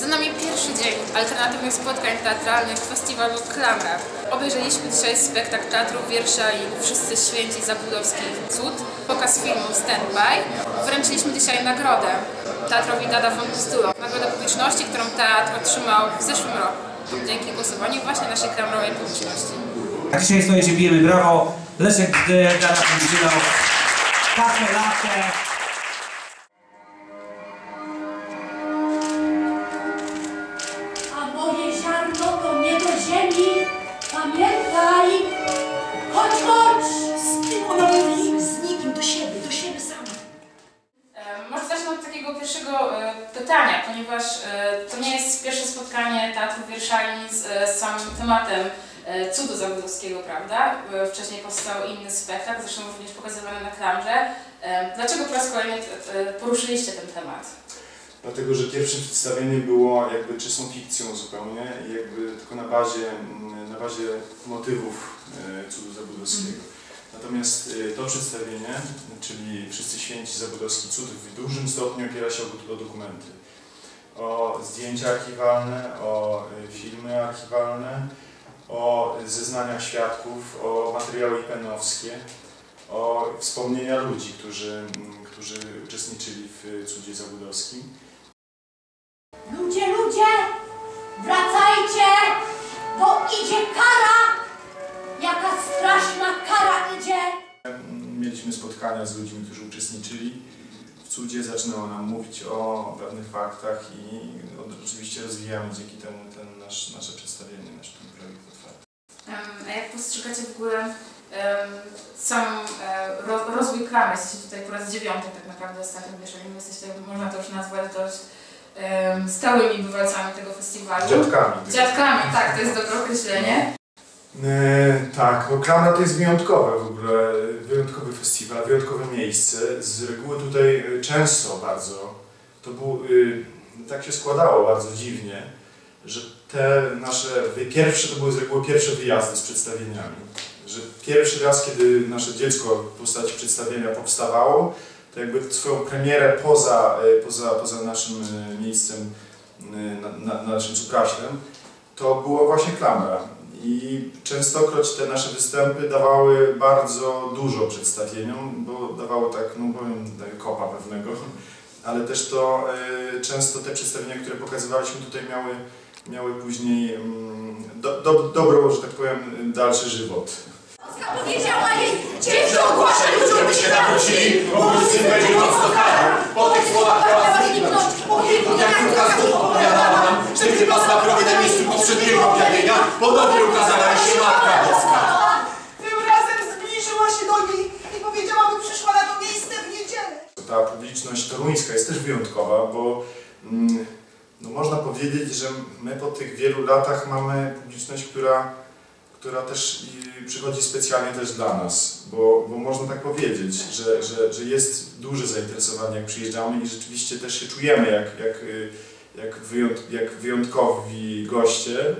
Za nami pierwszy dzień alternatywnych spotkań teatralnych festiwalu Klamra. Obejrzeliśmy dzisiaj spektakl teatru wiersza i Wszyscy Święci Zabudowski Cud, pokaz filmu Stand By. Wręczyliśmy dzisiaj nagrodę teatrowi Dada von. Nagrodę publiczności, którą teatr otrzymał w zeszłym roku. Dzięki głosowaniu właśnie naszej klamrowej publiczności. A dzisiaj stoicie, bijemy brawo. Leszek Gdy, Dana Pistulo, Kafę pierwszego e, pytania, ponieważ e, to nie jest pierwsze spotkanie Teatru Wierszali z, e, z samym tematem cudu zawodowskiego, prawda? Wcześniej powstał inny spektakl, zresztą również pokazywany na klamrze. Dlaczego po raz kolejny poruszyliście ten temat? Dlatego, że pierwsze przedstawienie było jakby czystą fikcją zupełnie jakby tylko na bazie, mm, na bazie motywów cudu zabudowskiego. Natomiast e, to przedstawienie, czyli Wszyscy Święci Zabudowski Cud w dużym stopniu opiera się o, dokumenty. O zdjęcia archiwalne, o e, filmy archiwalne, o zeznania świadków, o materiały ipenowskie, o wspomnienia ludzi, którzy, którzy uczestniczyli w cudzie zabudowskim. Ludzie, ludzie! Wracajcie! Bo idzie! Mieliśmy spotkania z ludźmi, którzy uczestniczyli w cudzie, zaczynało nam mówić o pewnych faktach i no, oczywiście rozwijamy dzięki temu ten nasz, nasze przedstawienie, nasz ten projekt otwarty. A jak postrzegacie w ogóle sam e, ro, rozwój klamry? Jesteście tutaj po raz dziewiąty tak naprawdę Teatrem Wierzcholnym. Jesteście, można to już nazwać dość stałymi bywalcami tego festiwalu. Dziadkami. Dziadkami, tak, to jest dobre określenie. E, tak, no Klamra to jest wyjątkowe w ogóle, wyjątkowy festiwal, wyjątkowe miejsce. Z reguły tutaj e, często bardzo, to był, y, tak się składało bardzo dziwnie, że te nasze, pierwsze to były z reguły pierwsze wyjazdy z przedstawieniami. Że pierwszy raz, kiedy nasze dziecko w postaci przedstawienia powstawało, to jakby swoją premierę poza, e, poza, poza naszym miejscem, na, na naszym cukraślem, to było właśnie Klamra. I częstokroć te nasze występy dawały bardzo dużo przedstawieniom, bo dawało tak, no powiem, tak, kopa pewnego, ale też to e, często te przedstawienia, które pokazywaliśmy tutaj miały, miały później mm, do, do, dobrą, że tak powiem, dalszy żywot. Powiedziała jej, Dziewczę ogłasza ludziom, by się nawrócili, bo syn będzie mocno karał. Po tych słowach zniknąć. Toruńska jest też wyjątkowa, bo mm, no można powiedzieć, że my po tych wielu latach mamy publiczność, która, która też przychodzi specjalnie też dla nas, bo, bo można tak powiedzieć, że, że, że jest duże zainteresowanie jak przyjeżdżamy i rzeczywiście też się czujemy jak, jak, jak, wyjąt, jak wyjątkowi goście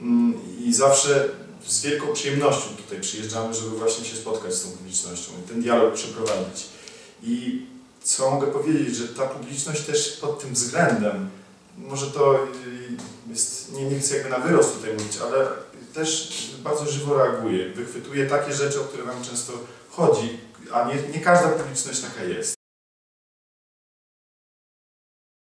Mm, i zawsze z wielką przyjemnością tutaj przyjeżdżamy, żeby właśnie się spotkać z tą publicznością i ten dialog przeprowadzić. I co mogę powiedzieć, że ta publiczność też pod tym względem, może to y, jest, nie, nie chcę jakby na wyrost tutaj mówić, ale też bardzo żywo reaguje, wychwytuje takie rzeczy, o które nam często chodzi, a nie, nie każda publiczność taka jest.